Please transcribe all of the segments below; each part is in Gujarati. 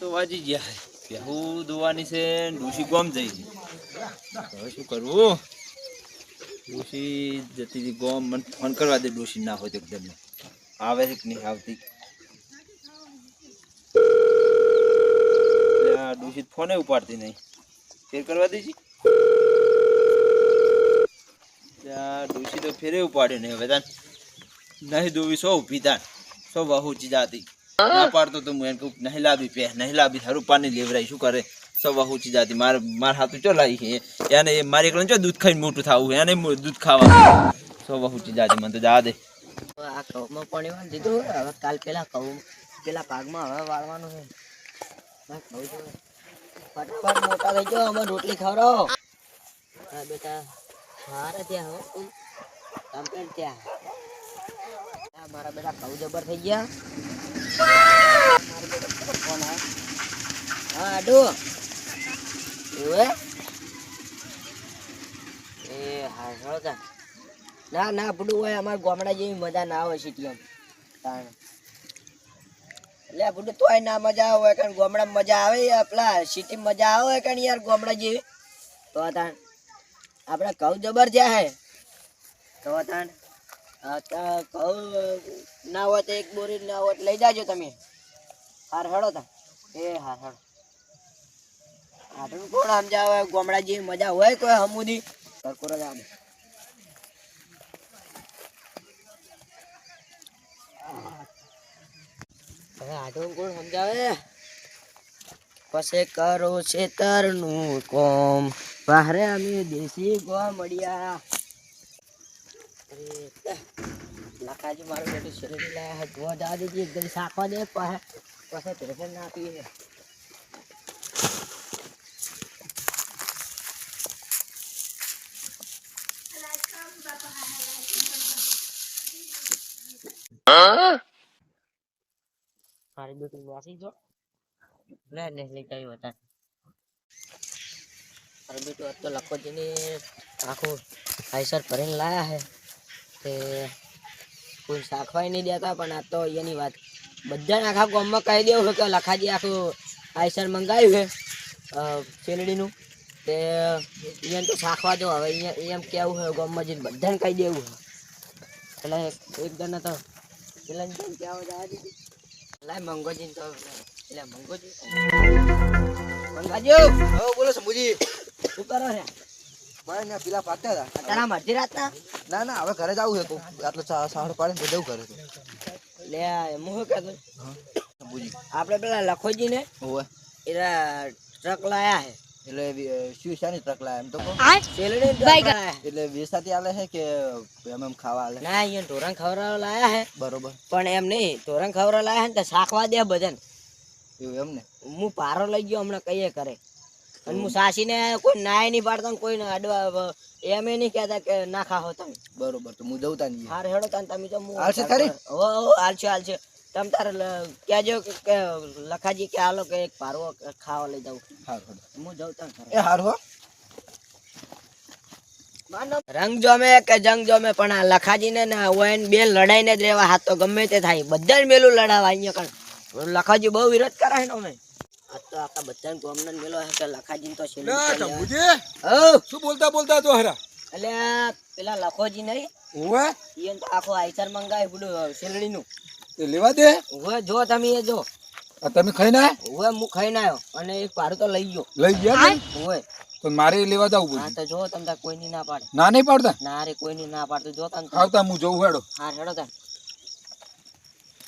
તો વાજી ગયા પહેું દોવાની છે ડુસી ગોમ જઈ હવે શું કરવું? ડુસી જતી હતી ગોમ. મને ફોન કરવા દે ડુસી ના હોય તો એકદમ. આવે છે કે નહીં આવતી? ડુસી ફોને ઉપાડતી નહીં. ફેર કરવા દેજી. ત્યાં ડોશી તો ફેરે ઉપાડ્યો નહીં. હવે તાન નહીં દોવી સો ઊભી સો બહુ જાતી ના પાડતો તો હું એને કહું નહીં લાવી પે નહીં લાવી થારું પાણી લેવરાય શું કરે? સવા બહુ જાતી માર માર હાથું ચો લાવી છે. એને મારે એકલા ચો દૂધ ખાઈને મોટું થવું એને દૂધ ખાવા સવા બહુ જાતી મને તો જા દે. આ ઘઉંમાં પાણી વાળી દીધું હવે કાલ પેલા ઘઉં પેલા ભાગમાં હવે વાળવાનું છે. ફટાફટ મોટા થઈ ગયો અમે રોટલી ખવડાવો. હા બેટા મારે ત્યાં હો કમ્પ્લેટ ત્યાં. મારા બેટા ઘઉં જબર થઈ ગયા. કેવો ફોન આવ્યો? હા આડુ એવું હે? એ હા ચાલો તાન. ના ના બુડું હોય અમારા ગામડા જેવી મજા ના આવે સિટીમાં તાણ એટલે બુડું તોય ના મજા આવે કારણ ગામડામાં મજા આવે આપણા સિટી મજા આવે કારણ યાર ગામડા જેવી તો તાણ આપણે ઘઉં જબર જ્યાં હે તો તાણ તા ઘઉં ના હોય તો એક બોરી ના હોત લઈ જાજો તમે હાર હેડો તા. એ હાર હેડો આટલું કોણ સમજાવે? ગોમડા જેવી મજા હોય કોઈ હમુદી કરકોરો હવે આટલું કોણ સમજાવે? પછી કરો છેતરનું કોમ. બહારે અમે દેશી અરે લખાજી મારું બેટું શરીર લાયા ધોવા જવા દેજે, એક ઘડી શાકવા દે પાસે પાસે પેશન ના આપી મારી બેટું વાસી જો લે ને લઈ ગયું હતા મારી બેટું આજ તો લખોજીને આખું આઈસર ભરીને લાયા હે, તે કોઈ શાખવાય નહીં દેતા પણ આ તો એની વાત. બધાને આખા ગામમાં કહી દેવું છે કે લખાજી આખું આઈસર મંગાવ્યું છે અ, શેરડીનું. તે એને તો શાખવા દો હવે અહીંયા એમ કેવું છે ગામમાં જઈને બધાને કહી દેવું છે. એટલે એક જણા તો પેલા કહેવા જવા દીધી? લાય મંગોજી તો એટલે મંગોજી. મંગાજો. હવે બોલો શંભુજી શું કરો છે? મારે પેલા હતા. રાતના ના ના હવે ઘરે જવું છે આટલો સાંડ પાડે ને તો જવું ઘરે લે હું શું કહેતો? આપણે પેલા લખોજી ને હોવે ટ્રક લાયા હે એટલે શિવસાની શું શાની ટ્રક લાયા એમ તો શેરડી ટ્રક. એટલે વેસાતી આલે છે કે એમ એમ ખાવા આલે? ના અહીંયા ઢોરણ ખવડાવવા લાયા હે બરોબર. પણ એમ નહીં ઢોરણ ખવડાવવા લાયા હે ને શાખવા દે બધાને. એવું એમ ને? હું પારો લઈ ગયો હમણાં કહીએ કરે અને હું સાસીને કોઈ નાય નહીં પાડતો કોઈ અડવા એમ એ નહીં કહેતા કે ના ખાઓ તમે. બરોબર તો હું જઉં તા નહીં હાર હેડો તાન તમે તો હાલશે ખરી? હો હો હાલશે હાલશે તમ તારે કહેજો કે લખાજી કે હાલો કે એક પારવો ખાવા લઈ જાઉં. હારું હું જાઉં તાન. એ હારું હો. રંગ જોમે કે જંગ જોમે પણ આ લખાજી ને બે લડાઈ ને જ રેવા હાથ તો ગમે તે થાય. બધા મેલું લડાવા અહીંયા કણ. લખાજી બહુ વિરોધ કરાય ને અમે. આ તો આખા બધા ગોમના મેલો હે કે લખાજી તો છે ના શું બોલતા બોલતા તો હરા? એટલે પેલા લખોજી નહીં ઓવે ઈયોને આખો આઈસર મંગાવી પેલું શેરડી નું એ લેવા દે. હવે જો તમે એ જો. આ તમે ખાઈ ના? હવે હું ખાઈ ના અને એક પારું તો લઈ ગયો. લઈ ગયા ને? હોય તો મારે લેવા જવું હા તો જો તમને કોઈ ની ના પાડે. ના નહીં પાડતા? ના રે કોઈની ના પાડતું. જો તમને આવતા હું જોઉં હેડો. હા હેડો તાર.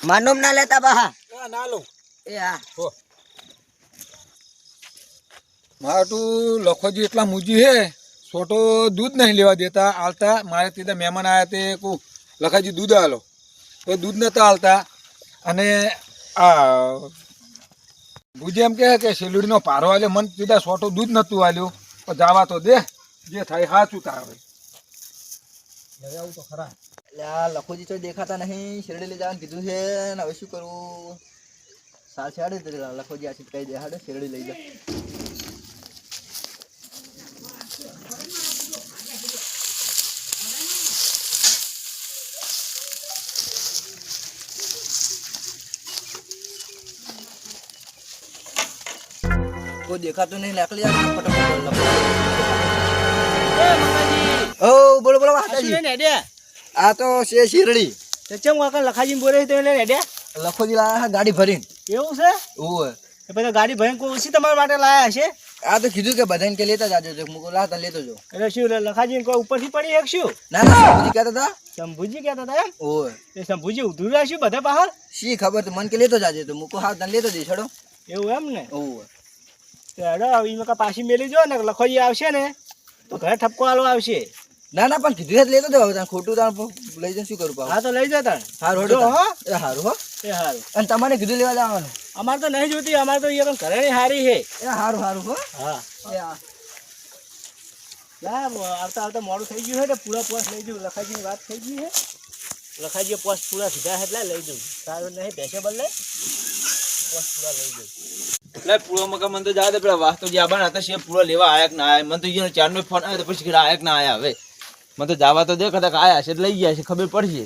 માનોમ ના લેતા બહા ના ના લઉં એ હા. મારું લખોજી એટલા મૂજી હે, છોટો દૂધ નહીં લેવા દેતા, આલતા. મારે ત્યાં મહેમાન આવ્યા તે કહું લખાજી, દૂધ આલો. તો દૂધ નહોતા આલતા. અને આ ભુજે એમ કહે કે શેલુડીનો પારો આલ્યો. મને સીધા છોટો દૂધ નહોતું આલ્યું. તો જાવા તો દે, જે થાય સાચું તારે એટલે આ લખોજી તો દેખાતા નહીં. શેરડી લઈ જવાનું કીધું છે ને હવે શું કરવું સાલ છેડે લખોજી આ છીટકાઈ દે હાડે શેરડી લઈ જા. કોઈ દેખાતું નહીં. નીકળી જા ફટાફટ ઓ બોલો બોલો વાતાજી આ તો છે શેરડી. તે ચમ કાકા લખાજી બોલે છે તો લઈને હેડ્યા લખોજી લાયા છે ગાડી ભરીને. એવું છે? ઓય એ પછી ગાડી ભયંકર કોઈ ઓછી તમારા માટે લાયા હશે? આ તો કીધું કે બધાને કે લેતા જાજો જો. મુકો લા તને લેતો જો. એટલે શું લખાજી કોઈ ઉપરથી પડી એક શું? ના ના કહેતા હતા. શંભુજી કહેતા હતા એમ? ઓય એ શંભુજી ઉધરું રાખ્યું બધા બહાર? શી ખબર તો મન કે લેતો જાજે તો. મુકો હા તને લેતો દે હેડો. એવું એમ ને? તો હેડો પાછી મેલી જો ને લખોજી આવશે ને તો ઘરે ઠપકો આલો આવશે. ના ના પણ કીધું લેતો જાવ તને ખોટું તાણ લઈ જાય શું કરું પાછું? હા તો લઈ જતા હારું જો હેડો હો. એ હારું હો. એ હારું. અને તમારે કીધું લેવા જવાનું? અમારે તો નહીં જોતી અમારે તો એ પણ ઘરે ની હારી છે. એ હારું હારું હો. હા. આવતા આવતા મોડું થઈ ગયું છે ને પૂરા પોસ લઈ જવું લખાજીની વાત થઈ ગઈ છે. લખાજી પોસ પૂરા સીધા એટલે લઈ જવું સારું નહીં પૈસે બદલે. પોસ પૂરા લઈ જવું એટલે પૂરો મકા મને તો જાવ પેલા વાસ્તો જે આબાના હતા છે પૂરો લેવા આયા કે ના આયા? મને તો ફોન આવ્યો તો પછી આયા કે ના આયા હવે? મને તો જવા તો દે કદાચ આયા છે લઈ ગયા છે ખબર પડશે.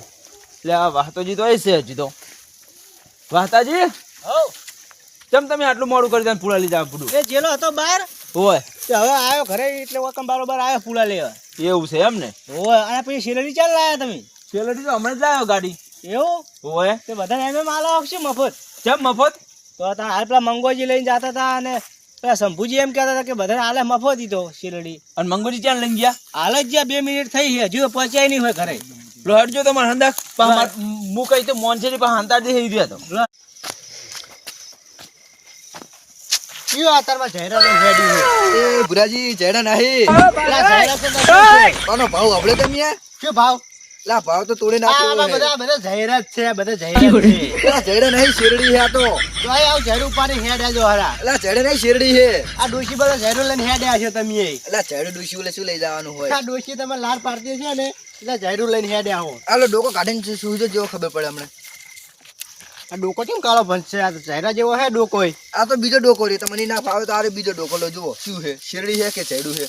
એટલે આ વાસ્તોજી તો એ છે હજી તો. વાસ્તાજી? ચમ તમે આટલું મોડું કરી દે પૂરા લીધા પૂરું એ જેલો હતો બહાર હોય. હવે આવ્યો ઘરે એટલે વકમ બારોબાર આવ્યો પૂલા લેવા. એવું છે એમ ને? ઓય અને પછી સેલરી ચાલ લાયા તમે? સેલરી તો હમણાં જ લાવ્યો ગાડી. એવું? હોય. તે બધા એમ એમ આલો આવશે મફત. ચમ મફત? તો તાર હાલ પેલા મંગોજી લઈને જતા હતા અને પેલા શંભુજી એમ કહેતા હતા કે બધાને હાલે મફો દીધો શેરડી. અને મંગોજી ક્યાં લઈને ગયા? હાલ જ ગયા બે મિનિટ થઈ છે હજુ પહોંચ્યા નહીં હોય ઘરે. લો હટજો તમારે હંદા હું કઈ તો મોન છે પણ હંતા દે રહ્યા તો. કયો અત્યારમાં જયરા રેડી હોય એ ભુરાજી ચેડા નહીં. પેલા જયરા તો કોનો ભાવ આપણે તમે ભાવ? લા ભાવ તો તોડી આ બધા બધા જયરા જ છે બધા જયરા છે. ચેડા નહીં શેરડી છે આ તો. તો આ આવ જહેર ઉપાડી હેડ્યા જો હરા. લા ચેડે નહીં શેરડી છે આ ડોશી બધા ઝેરો લઈને હેડ્યા છો તમે લા ચેડે ડોશી ઓલે શું લઈ જવાનું હોય? આ ડોશી તમે લાર પાડતી છે ને એટલે ઝેરું લઈને હેડ્યા હો આલો ડોકો કાઢીને શું- છે જેવો ખબર પડે હમણાં આ ડોકો કેમ કાળો છે? આ ચહેરા જેવો હે ડોકો. આ તો બીજો ડોકો રે તમને ના ફાવે તો આરે બીજો ડોકો. લો જુઓ શું છે શેરડી છે કે ચેડું છે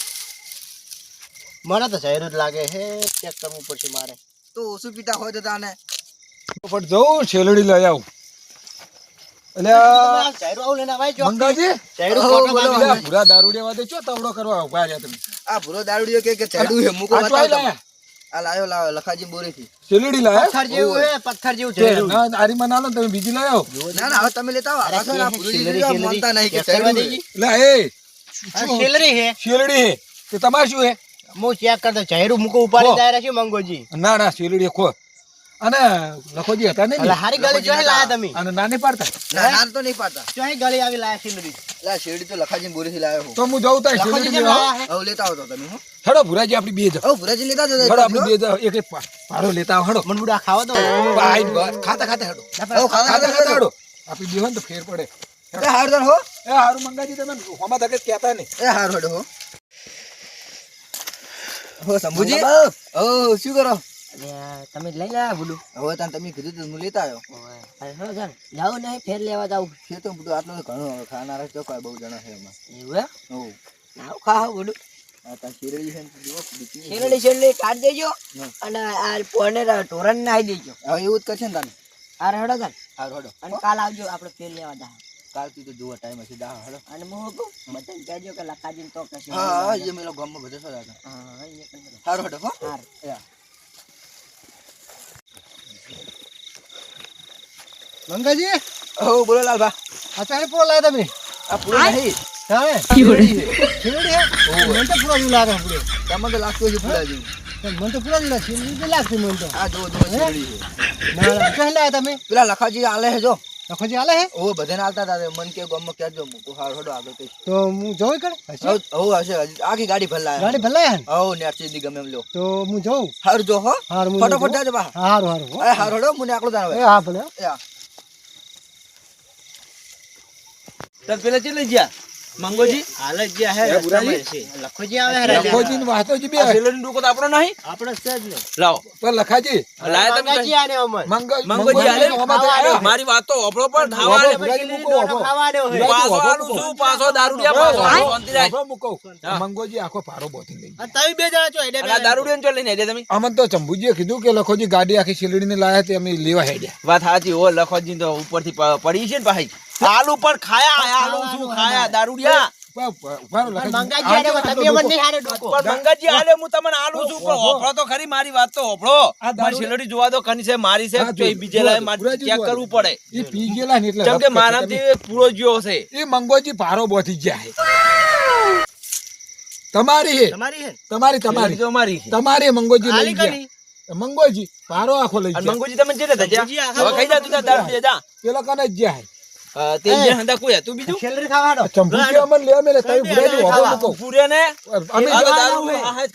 મને તો ચહેરું જ લાગે હે ચેક કરવું પડશે મારે. તો ઓછું પીતા હોય તો તાને. ફટ જવું છેલડી લઈ આવું. આ ચહેરું આવું લઈને આવાય જો મંગાજી? ચહેરું ઓ, ફોટો બોલો. કાઢી પેલા ભૂરા દારૂડિયા વાદે ચો તવડો કરવા ઊભા રહ્યા તમે. આ ભૂરો દારૂડિયો કે કે ચેડું છે મૂકો આ ચોય બતાવો લાયા? આ લાયો લાયો લખાજી બોરેથી. શેલડી લાયા? પથ્થર જેવું હે પથ્થર જેવું તે ચહેરું ના આરીમાં ના લો ને તમે બીજી લાયો ના ના હવે તમે લેતા આવો. આ તો ના ભૂરી શેલરી, લીધું, શેલરી. માનતા નહીં કે ચેક કરવા ચેડું છે. દેજી. એટલે એ આ શેલરી હે. શેલડી હે? તે તમારે શું હે? હું ચેક કરતો? ચહેરું મૂકો ઉપાડી. જાય છે મંગોજી? ના ના શેલડી ખો. અને લખોજી હતા નહીં હારી ગળી જોઈ લાયા તમે? અને નાની પાડતા. ના ના તો નહીં પાડતા. ચોહી ગળી આવી લાયા શેલરી લા શેરડી તો લખાજી બોરેથી લાયો તો હું જઉં તાય લખોજી લેવા? લેતા આવતો તમે હું. હડો ભુરાજી આપણી બે જાવ ભુરાજી લેતા જજો હડો આપણી બે જાવ એક એક પાડો લેતા આવો હડો. મન બુડા ખાવા દો. ભાઈ ખાતા ખાતા હડો. ખાતા ખાતા હડો. આપણી બે તો ફેર પડે. એ હારું હો. એ હારું મંગાજી તમે હોમાં તકે કહેતા નહીં. એ હારું હડો હો. શંભુજી ઓ શું કરો? તમે લઈ લાયા બોલું હવે તાન તમે કીધું તો હું લેતા આવ્યો. અરે હો જાઉં નહીં ફેર લેવા જાઉં. છે તો બધું આટલું તો ઘણું હવે ખાનારા તો કોઈ બહુ જણા છે એમાં. એવું હો નાવ ખાવ આ શેરડી. શેરડી શેરડી કાઢ દેજો અને આ પોને ટોરન નાખી દેજો. હવે એવું જ કરશે ને તને આ રડો હારું હેડો. અને કાલ આવજો આપણે ફેર લેવા જા કાલથી તો જુઓ ટાઈમ હશે દા હેડો અને હું કહું બધાને કહેજો કે લખાજીને તો કશું હા હા એ મેલો ગામમાં બધે હતા. હા પણ બધા. હારું હેડો હો. હાર. મંગાજી હો બોલો લાલભા. આ ચારે પૂરો લાયા તમે આ પૂરો નહીં. ચાલે શેરડી છે. શેરડી હે? મને તો પૂરો જેવું લાગે પૂરો તમને તો લાગતું હશે પૂરા જેવું. મને તો પૂરો જેવું લાગે શેરડી તો લાગશે મને તો. આ જુઓ જુઓ શેરડી. છે ના ના લાયા તમે? પેલા લખાજી આલે છે જો. લખોજી આલે હે? ઓ બધાને આલતા હતા મન કે ગમ કે જો મુકો હાર હડો આગળ કઈ તો હું જોઈ કર હશે? હશે. આખી ગાડી ભરલાય. ગાડી ભલાયા ને? હવ નેટ સીધી ગમે એમ લો તો હું જોઉં? હારું જો હો. હારું હું ફટાફટ. જાજો બા. હારું હાર હો. અરે હારું હેડો મને આકલો જાણ એ હા ભલે હો. તમે પેલા ચેલે ગયા? મંગોજી? હાલ જ હે એ બુરાજી? રસ્તામાં છે. લખોજી આવે લખોજી ને વાતોજી બે આ સેલરી તો આપણો નહીં? આપણે છે જ ને લાવો. તો લખાજી. લાયા તમે. મંગાજી આને અમર. મંગોજી આલે. હોમાં તો આવ્યા. મારી વાતો પણ મૂકો. ખાવાનો દારૂડિયા મૂકો. મંગોજી આખો પારો બોતી લઈ. અને તમે બે જણા છો એટલે આ દારૂડિયાને ચો લઈને હેડ્યા તમે? અમન તો ચંબુજીએ કીધું કે લખોજી ગાડી આખી શેલડીને લાયા તે અમે લેવા હેડ્યા. વાત સાચી ઓ લખોજી તો ઉપરથી પડી છે ને પાછી આલુ પણ ખાયા આલુ શું ખાયા દારૂડિયા? ઉભા- ઉભા- ઊભા રહો, લખાજી. મંગાજી આલે આ તમે અમને લોકો- નહીં હારે ડોકો. પણ મંગાજી આલે હું તમને આલું છું પણ હોભળો તો ખરી મારી વાત તો હોભળો. આ દારૂ- મારી શેલડી જોવા દો કની છે મારી છે હા, કે જો- બીજે જો- લાવે મારે પુરાજી ચેક જોવા કરવું દો. પડે? એ પી ગયેલા ને એટલે કેમ કે રફ મારાથી પૂરો જ્યો છે. એ મંગોજી ભારો બોથી જાય તમારી તમારી તમારી તમારી. મંગોજી લઈ ગયા. મંગોજી ભારો આખો લઈ મંગોજી તમે જા પેલો કને જ ગયા અ, તે કોઈ હતું બીજું? સેલરી ચંપુજી અમન મેલે. મૂકો પૂરે ને? અમે દારૂ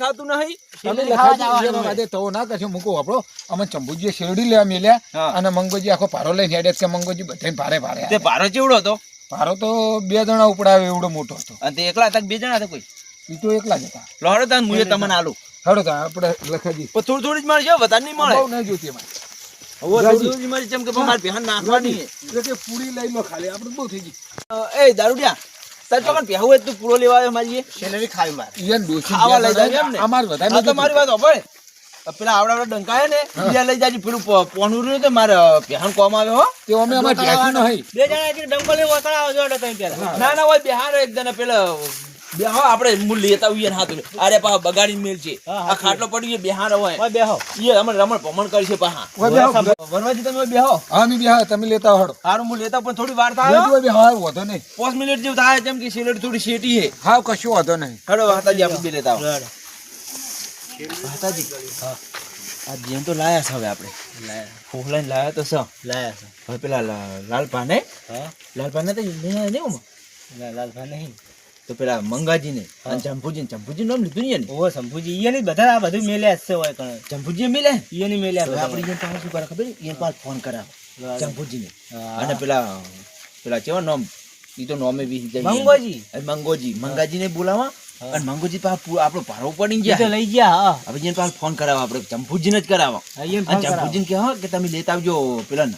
ખાતું નહીં. શેરડી. વાદે તો ના મૂકો અમે લેવા મેલ્યા અને મંગોજી આખો ભારો લઈને હેડે કે મંગોજી બધા ભારે ભારે તે આવ્યા. ચેવડો હતો? પારો તો બે જણા ઉપડાવે એવડો મોટો હતો. અને તે એકલા હતા બે જણા હતા કોઈ? તો એકલા જ હતા. લોહડો તાન મુએ તમને આલું. હડો તા આપણે લખાજી. થોડી થોડી જ મળશે વધારે નહીં મળે. બહુ નહીં જોતી પૂરી પૂરો? અમારે પેલા આવડા આવડા ડંકાય ને બીજા લઈ જાજે. પેલું પોનું રહ્યું તો મારે પહેણ કોમ આવે હો. તે અમે અમારે ભેંસું નહીં બે જણા એક ડંકો લઈને વતળાવો જો પેલા. ના ના હોય બિહાર એક જણા પેલા બેહો આપણે મૂળ લેતા હોઈએ હાથ. અરે પા બગાડી મેલ છે. આ ખાટલો પડી ગયો બિહાર હોય. ઓય બેહો. એ રમણ રમણ ભમણ કરી છે પાહા ઓય વનવાજી તમે બેહો. હા અમે બેહો તમે લેતા હડો. હારું હું લેતા પણ થોડી વાર થાય બેહો બેહો, હા, વાંધો નહીં. પાંચ મિનિટ જેવું થાય જેમ કે સિલેટ થોડી શેટી હે હા કશું વાંધો નહીં. હડો વાતાજી આપણે બે લેતા આવો. વાતાજી. હા. આ જેમ તો લાયા છે હવે આપણે. ફોહલાઈને લાયા તો છે. લાયા છે. હવે પેલા લાલ લાલપાને હા? લાલપાને તો નહીં નહીં ને ઓમાં. લા- લાલભાઈ નહીં. તો પેલા મંગાજીને અને જંભુજી જંભુજી નામ લીધું ને ઓ ઓહો, ઈ ને બધા આ બધું મેલ્યા જ હોય કણ. જંભુજી મેલે ઈ ને મેલ્યા. આપણે એને પાસે શું કરે ખબર છે? પાસ ફોન કરાવો. ચંપુજીને અને પેલા પેલા કેવા નામ? ઈ તો નોમે બી જાય મંગોજી. મંગોજી. મંગાજીને બોલાવા અને મંગોજી પાસે આપણો ભારો પડી ગયા. લઈ ગયા હવે જેને પાસે ફોન કરાવો આપણે ચંપુજીને જ કરાવો. હા, ઈયાને અને ફોન કરાવો. ચંપુજીને કહો કે તમે લેતા આવજો પેલા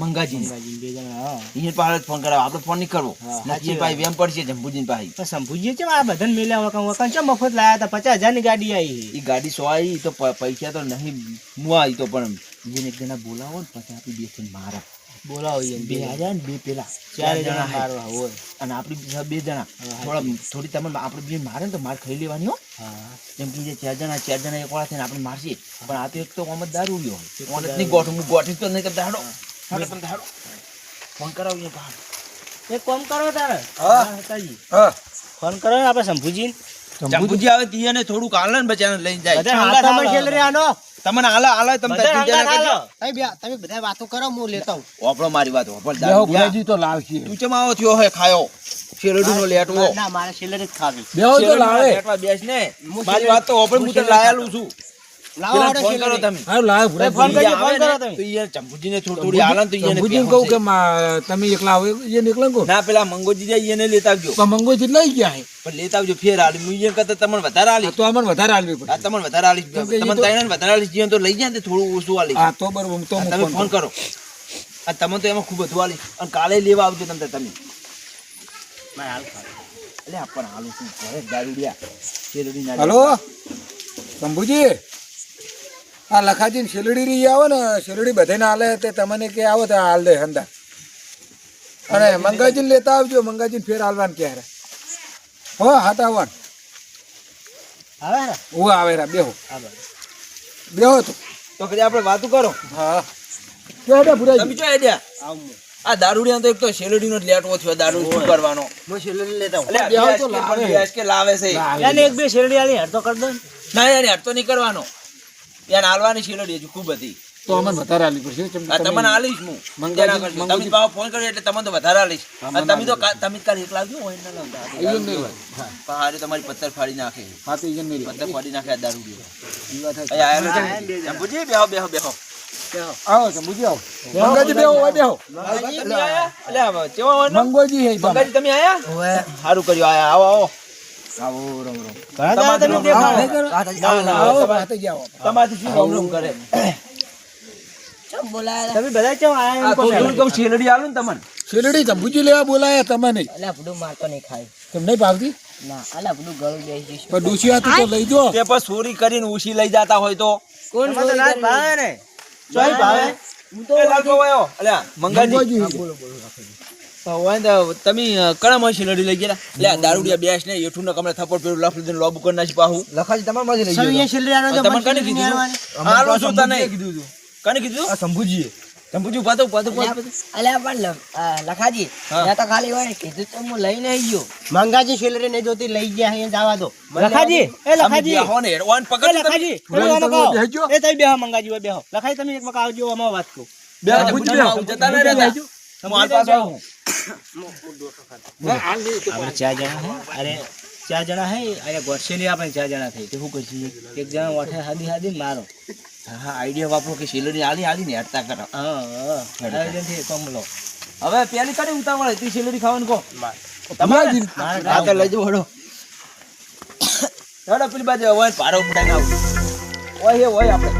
મંગાજી હા. પાસે ફોન કરાવો. આપણે ફોન નહીં કરવો. હા, ભાઈ વેમ પડશે ચંપુજીને ભાઈ. તો છે આ બધા મેલ્યા વખત વખત છે મફત લાયા હતા? પચાસ હજારની ગાડી આવી એ ગાડી સો આવી તો પૈસા તો નહીં મુઆ ઈ તો પણ. જેને એક જણા બોલાવો ને પછી આપી બેથી મારા. બોલાવો બે હજાર ને બે પેલા. ચાર જણા. મારવા હોય. અને આપણી બે જણા. થોડા થોડી તમે આપણે બે મારે ને તો માર ખાઈ લેવાની હો. જેમ કે ચાર જણા ચાર જણા એક વાળા થઈને આપણે મારશે. પણ આ તો એક તો ઓમ જ દારૂ રહ્યો એક તો ઓન જ દારૂ. નહીં ગોઠું ગોઠવી તો નહીં કરતા હાડો હાડો તમે હાડો ફોન કરાવીએ બહાર. એક કામ કરો તારે. હા. હા, હતાજી. હા. ફોન કરો ને આપણે શંભુજીને. ચંપુજી આવે તીયાને થોડુંક હાલે ને બચારાને લઈને જાય. બધા હંગાથ તમારે આલો. સેલરી આનો. તમને હાલે હાલે તમે બધા તાર ચિંતા ના હંગાથ કરજો આલો. તમે બધા વાતો કરો હું લેતા ઓપડો મારી વાત ઓપડ બેહો ભુરાજી તો લાવશે તું ચમ આવો થયો હે ખાયો. શેરડીનો લેટવો. ના મારે સેલરી જ ખાવી. બેહો તો લાવે. લેટવા બેસ ને. મારી વાત તો ઓપડ હું તને લાયેલું છું. લાવો ફોન કરો તમે. હા લાવે ફોન કરજો, ફોન કરો તમે. તો ચંપુજીને થોડી થોડી તો ઈને ચંપુજીને કહું કે તમે એકલા આવો એ નીકળે કહો. ના પેલા મંગોજી જાય એને લેતા આવજો. પણ મંગોજી લઈ ગયા હે. પણ લેતા આવજો ફેર હાલી. હું ઈને કરતા તમને વધારે આ તો અમને વધારે હાલવી આ પડે તમને વધારે હાલીશ કેમ કે ઈ તમને તો- વધારે હાલીશ જીવન તો લઈ જાય ને થોડું ઓછું હા તો બરોબર તો તમે ફોન કરો. આ તમે તો એમાં ખૂબ વધુ આલી અને કાલે લેવા આવજો તમે તમે. મારે હાલ એટલે હાલું છું. ઘરે દારૂડિયા. શેરડી શંભુજી આ લખાજી શેલડી રહી આવે ને શેલડી બધાને હાલે તે તમને કે આવો તો હાલ દે હંદા. અને મંગાજી લેતા આવજો મંગાજી ફેર હાલવાનું ક્યારે? હો હાથ આવવાનું. હું આવે રા બેહો. બેહો તો. તો કદી આપણે વાતું કરો. હા. તમે હું. આ દારૂડિયા તો એક તો શેરડીનો જ લેટવો થયો દારૂ શું કરવાનો? હું લેતા આવું. બેહો તો લાવે. કે લાવે છે. એક બે શેરડી આલી હેડ તો કરી દો ના. યાર યાર નહીં કરવાનો. યાર આલવાની શેરડી હજુ ખૂબ હતી. તો અમને વધારે આલી પડશે તમને આલીશ હું. મંગાજી- તમે ફોન કર્યો એટલે તમને તો વધારે મને તમે તો તમે કાલ એકલા આવજો હોય ના લાવતા અહીંયા નહીં હોય. પણ હારે તમારી પથ્થર ફાડી નાખે. હા તો અહીંયા નહીં પથ્થર ફાડી નાખે આ દારૂ છે. શંભુજી, બેહો બેહો બેહો. આવો મંગાજી બેહો હોય બેહો. મંગાજી તમે આયા? સારું કર્યું આયા આવો આવો. આવો રમ રમ ઘણા તમે દેખાડો. નહીં કરો? ના ના આવો તમારે- હાથે જ આવો તમારાથી શું રમ રમ કરે? તમે બધા ચમ આયા એમ તો કહો જોયું આલું ને તમને. શેરડી શંભુજી લેવા બોલાયા તમે નહીં અલ્યા ભૂડું મારતો નહીં ખાય. તમને ભાવતી? ના અલ્યા ભૂડું ગળું બેસી જઈશ પણ ડૂસી હાથું તો લઈ જો તે ચોરી કરીને ઉછી લઈ જતા હોય તો. કોણ તમારે ના ભાવે ને. ચોય ભાવે? હું તો એ લાલકો અલ્યા, મંગાજી. બોલો બોલો રાખો. હોય તો તમે લઈ ગયા લે દારૂડિયા બેસ ને એઠું ને કમરે થપ્પડ પેલું લફ લીધું લોબ કરી નાખી પાહું. લખાજી તમારા માં લઈ સર છેલ્લે આનો તમને કને કીધું નહીં અમને હાલો તો શું તને? કીધું હતું. કને કીધું? આ શંભુજીએ ચંપુજી પાતો પાતો પાતો અલ્યા પણ લખાજી હા. તો ખાલી હોય કીધું તો હું લઈને આવી ગયો. મંગાજી છેલ્લે નહીં જોતી લઈ ગયા જવા દો. લખાજી એ ને પકડ. એ તઈ બેહો મંગાજી હોય બેહો. લખાજી તમે એક વખત આવજો અમાર વાત કરો. બે જતા ન રહેતા. હું હાલ પાછો આવું. આપણે ચાર જણા હે? અરે ચાર જણા હે? અરે ગોઠસેલી આપણે ચાર જણા થઈ. તો શું કરશું એક જણા વાઠે હાદી હાદી મારો. હા આઈડિયા વાપરો કે સિલરી આલી આલી ને હટતા કરો. હા હા. આયોજનથી કમલો હવે પેલી કડી ઉતાવળ હતી સિલરી ખાવાનું કહો. તમારા? આ તો લઈ જવો હડો. હડો પેલી બાજુ હોય પારો ઉડાઈને આવું ઓય હે ઓય આપણે.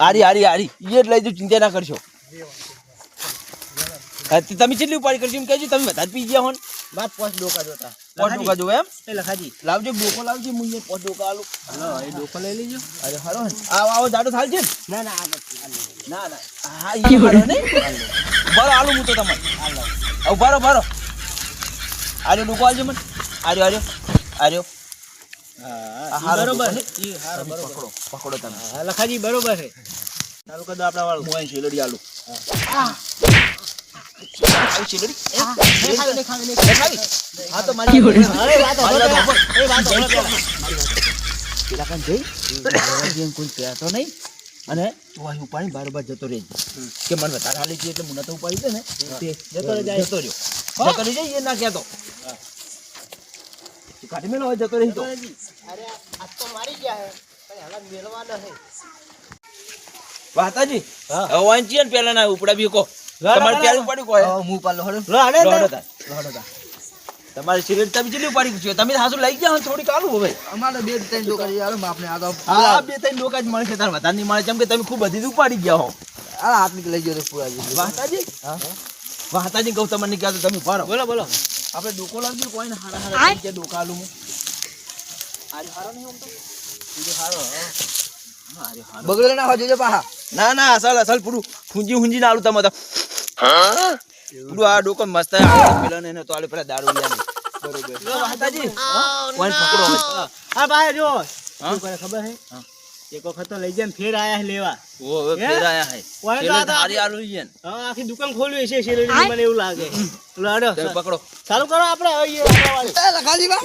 હારી આરી આરી એ જ લઈ જો ચિંતા ના કરશો. તમે કેટલી ઉપાડી કરશો એમ કહેજો તમે બધા જ પી ગયા હોન. બાદ પોસ ડોકા જોતા. પોસ ડોકા જોવે એમ? એ લખાજી લાવજો ડોકો લાવજો હું અહીંયા પોચ ડોકા આલું. હા એ ડોકો લઈ લેજો. અરે હારો આવો આવો જાડો થાય છે ના. ના આ ના ના. હા ઈ હારો ને. બરો આલું હું તો તમને. આવ બરો બરો આર્યો ડોકો આલજો મને. આર્યો આર્યો. આર્યો. હા બરોબર. છે ઈ હારો બરોબર. પકડો પકડો તમે. હા લખાજી બરોબર છે. ચાલુ કરી આપણા વાળું હું અહીં શેલડી આલું? હા. અને તું અહીં ઉપાડી બારોબાર જતો રહેજે કે મને વધારે હાલી છે એટલે મને તો ઉપાડી છે ને તે જતો રહે જતો રહ્યો જતો રહી જાય ના કહેતો કાઢી મેળો હોય જતો રહી તો મારી ગયા હે પણ વાતાજી હા. હવે વાંચીએ ને પેલા ના ઉપડા બી કહો લો, લો, તમારે પેલું. કોઈ? હું. તમારી સિગરેટ તમે કેટલી ઉપાડી છે તમે હાસુ લઈ ગયા થોડી ને હવે. અમારે બે ત્રણ ડોકા યાર આપણે આ તો હા બે ત્રણ ડોકા જ મળે છે તાર વધારે નહીં મળે કેમ કે તમે ખૂબ બધી જ ઉપાડી ગયા હો. આ હાથ નીકળી ગયો તો પૂરા જેટલું. વાહતાજી વાહતાજી કહું તમને નહીં કહેતો તમે ભરો બોલો બોલો. આપણે ડોકો લાવજો કોઈ ને હારા હારા કે ડોકા આલું હું. આરે હારો નહીં હું તો? બીજો હારો હા. હા, બગડેલા ના હોજો પાહા ના ના અસલ અસલ પૂરું. હુંજી હુંજી ના આલું તમે તો. પૂરું આ ડોકો મસ્ત પેલા ને તો આલે પેલા દારૂ લ્યા બરોબર. લો વાહતાજી કોઈ પકડો. હા. ભાઈ જો? શું કરે ખબર હે? એક વખત તો લઈ જાય ફેર આયા છે લેવા. ઓ હવે ફેર આયા હે. કોઈ તો છેલ્લે આ તો ધારી આલું છે હા આખી દુકાન ખોલવી છે શેરડીની મને એવું લાગે. લડો પકડો. ચાલુ કરો આપણે. હવે એ લખાજી બા.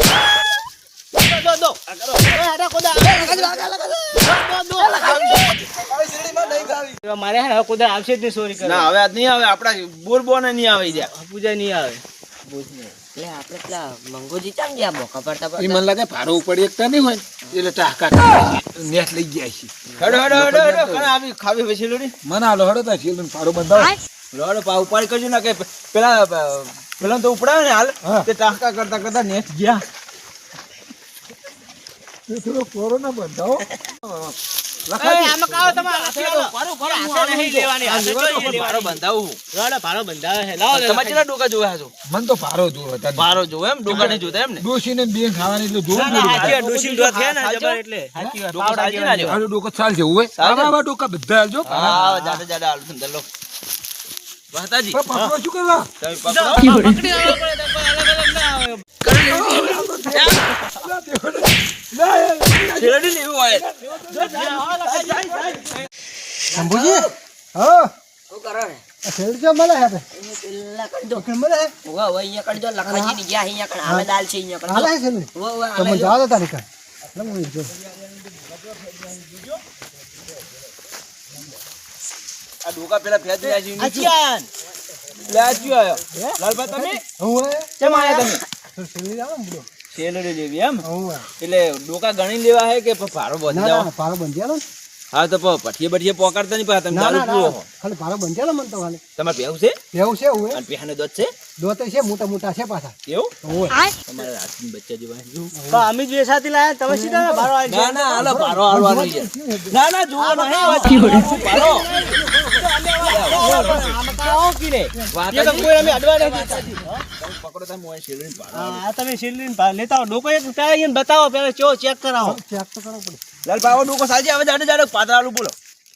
મારે હવે કોદા આવશે જ નહીં સોરી કરવા. ના હવે નહીં આવે આપડા બોર બોને નહીં આવે. જાય પૂજા નહીં આવે એટલે આપણે પેલા મંગોજી ચામ ગયા બોકા પડતા પડતા. મને લાગે ભારો ઉપડી એકતા નહીં હોય. એટલે ટાકા નેટ લઈ ગયા છે હેડો હેડો હેડો હેડો કને આવી ખાવી પછી લોડી મને હાલો હડો તા શીલ ભારો બંધાવો. લોડો પા ઉપાડ કરજો ના કે પેલા પેલા તો ઉપડાવે ને હાલ. હા. તે ટાંકા કરતા કરતા નેટ ગયા. થોડો કોરોના બંધાવો એ, આમાં કાવો તમારે લખી આલો. હાથે નહીં લેવાની, હાથે તો નહીં ભારો લેવાની. બંધાવું. રડો, ભારો બંધાવે છે. લાવો, કેટલા ડોકા જોયા છો મને તો ભારો જોવો તને. ભારો જોવે એમ? ડોકા ને જોતા એમ ને ડોશીને ને બે ખાવાની એટલે જોવું ના, ના, પડે હાચી વાત, ડોશીને દોત ને, જબર એટલે. હાચી ડોકા પાવડા ના લ્યો. આનો ડોકો ચાલ છે હોય ચાલે. આવા આવા ડોકા બધા પણ પકડો શું કરવા? તમે પકડો પકડી આવવા પડે તો અલગ અલગ ના આવે. શેરડી લેવી હોય. શંભુજી હા. શું કરો ને શેરડી કેમ મળે હે એને પેલા કરી દો કેમ મળે હે. ઉવા, ઉવા, અહીંયા કરી. દો ની? ગયા અહીંયા કણ આવે દાલ છે અહીંયા કણ ને તમે. એટલે હું જો. આ ડોકા પેલા ફેંચ રહ્યા છે હાચી આયા લે આજી આયો લાલભાઈ તમે? હું હે? કેમ આયા તમે? સેલી જાવ ને બધો શેરડી લેવી એમ? હું એટલે ડોકા ગણી લેવા હે કે ભારો બંધ ના જાવ? ના, બંધ જાવ ને. હા તો પ- પઠીએ બઠીએ પોકાડતા નહીં પાછા તમે ના દારૂ પીવો ખાલી ભારો બંધી આલો મને તો ખાલી તમારે પીવું છે એવું છે હું અને પેહાને દોત છે દોતે છે મોટા મોટા છે પાછા એવું હોય તમારે રાતની બચ્ચા જેવા તો અમે જે સાથી લાયા, તમે સીધા ને ભારો આવી ના ના હાલો ભારો હાલવાનો છે ના ના જોવો નહીં ભારો આમાં કાં કી રે? વાત તો કોઈ અમે અડવા નથી પકડો તમે મોય શેરડીને ભારો આ તમે ભા- લેતા આવો. ડોકો એક બતાવો પેલા ચો ચેક કરાવો ચેક તો કરવો પડે લાલ પાવો ડોકો સાજી આવે જાડે જાડે પાતળા આલુ બોલો.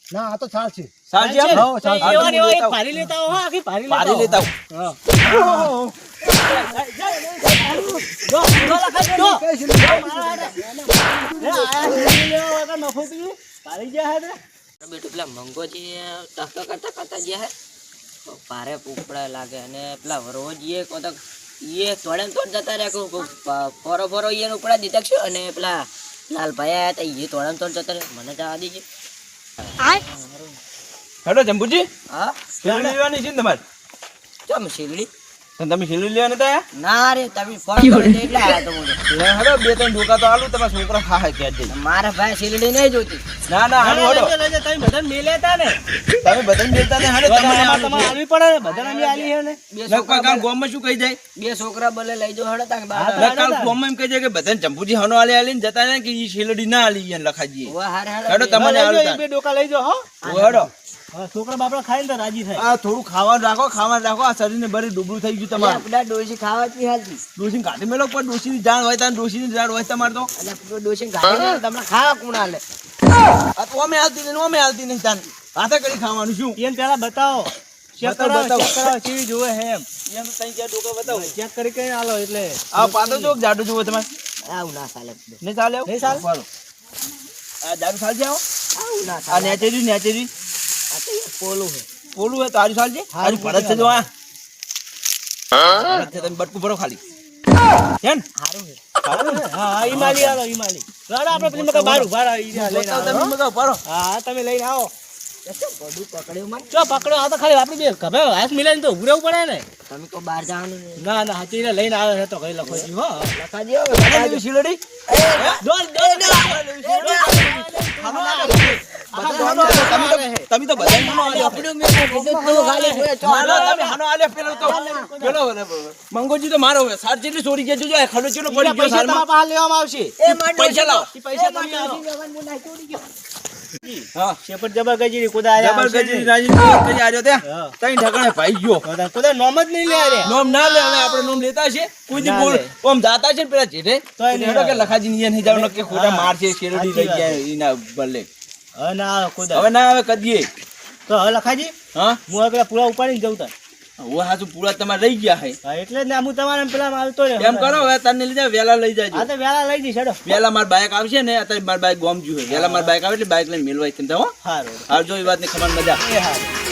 ના આ તો સાર છે. સાંજે આપ. હો. હા, એવા એવા એક ભારી લેતા હો આખી ભારી ભારી લેતા. ભારી લેતા હો. બેટું પેલા મંગોજી ટકા કરતા કરતા જે હે તો ભારે ઉપડા લાગે અને પેલા રોજ એ કોતો એ તોડે ને તોડ જતા રહે કોઈ- કોઈ પ- ફોરો ફોરો એને ઉપડા દીધા છે અને પેલા લાલભાઈ આયા તા એ તોડન તોડ જતર મને જવા દેજે. હેડો જંબુજી. હા? શેરડી લેવાની છે ને તમારે? ચમ શીરડી? તમે છેલ્લું લ્યો ને તા ના રે તમે ફોન કર્યો એટલે આયા તો લે હેડો બે ત્રણ ડોકા તો આલું તમારા છોકરા ખાય કે દે મારા ભાઈ છેલ્લી નહીં જોતી. ના ના હારું લઈ હેડો. તમે બધાને મેલેતા ને. તમે બધાને મેલતા ને હડો તમારે તમારે આલવી પડે ને, બધાને અમે આલી હે ને. બે છોકરા ગોમ ગામમાં શું કહી જાય? બે છોકરા બલે લઈ જો હડો તાકે બાર નકર ગોમમાં એમ કહી જાય કે બધાને જંબુજી હનો આલી આલીને જતા ને કે ઈ શેરડી ના આલી એને લખાજીએ. ઓવા હારે હેડો હેડો તમને લઈ આલું જાઓ, એ બે ડોકા લઈ જો હો. ઓ હેડો. છોકરા બાપડા ખાઈ ને તો રાજી થાય. આ થોડું ખાવાનું રાખો ખાવાનું રાખો આ શરીરને બરી ડૂબરું થઈ ગયું તમારું. આપડા ડોસી ખાવા જ નહીં હાલતી. ડોશી કાઢી મેલો પણ ડોશીની જાણ હોય તાન ડોશીની જાણ હોય તમારે તો. ડોસી ગાડી તમને ખાવા કોણ હાલે આ તો અમે હાલતી નહીં અમે હાલતી નહીં તાન હાથે કરી ખાવાનું શું? એને પેલા બતાવો. ચેક બતાવો, ચેક કરાવો કેવી જોવે છે એમ. એમ તો ચાર ડોકા બતાવો. ચેક કરી કઈ આલો એટલે. આ પાતો જો જાડું જુઓ તમારે. આવું ના ચાલે. નહીં ચાલે? નહીં ચાલે? આ જાડું ચાલશે આવો? આવું ના આ નેચેરી નેચેરી. તો પોલું હે. પોલું હે તો આરી ચાલશે આરી ભરત છે જો આ. ભરત છે તમે બટકું ભરો ખાલી. હેન? હારું છે હા? હા ઈમાલી આલો ઈમાલી. ચાલો આપણે પેલી મકા બાર. ઊભા રહો, ઈ લઈને આવો, તમે મકા ભરો. હા તમે લઈને આવો. ચો પકડો આ તો ખાલી આપણે બે ગભે હાથ મિલાઈને તો ઉભું પડે ને. તમે કોઈ બહાર જવાનું ના ના લઈને આવે છે તો કઈ લખો જી હો. શીલડી. તમે તો બધા મંગોજી તો મારો સાર જેટલી ચોરી ગયા જોજો ખડો ચેટલો પડી ગયો પૈસા સારમાં. લેવામાં આવશે પૈસા લાવો. પૈસા તમે શેપટ જબર ગજીરી કુદા જબર ગજરી રાજી કઈ આર્યો ત્યાં. તઈ ઢગણે ભાઈ ગયો. કુદા- કુદા નોમ જ નહીં લે રે. નોમ ના લે હવે આપણે નોમ લેતા છે. કોઈ દી બોલ ઓમ જાતા છે પેલા જેઠે? તો હેડો કે લખાજી ની નહીં જાવ કે ખોટા મારશે માર છે શેરડી લઈ ગયા બદલે. હવે ના કુદા હવે ના હવે કદીએ. તો હવે લખાજી હા? હું હવે પેલા પૂરા ઉપાડીને જઉં તાર હવે હાજુ પૂરા તમારે રહી ગયા હે એટલે જ ને હું તમારે પેલા આવતો રહે એમ કરો હવે તને લઈ જાય વેલા લઈ હા જાજો તો વેલા લઈ જઈશ હેડો. વેલા માર બાઈક આવશે ને અત્યારે માર બાઈક ગોમ જ્યું હે વેલા માર બાઈક આવે એટલે બાઈક લઈને મેલવાય તમે તો હો. હાર જો એ વાતની ખબર મજા એ હારું.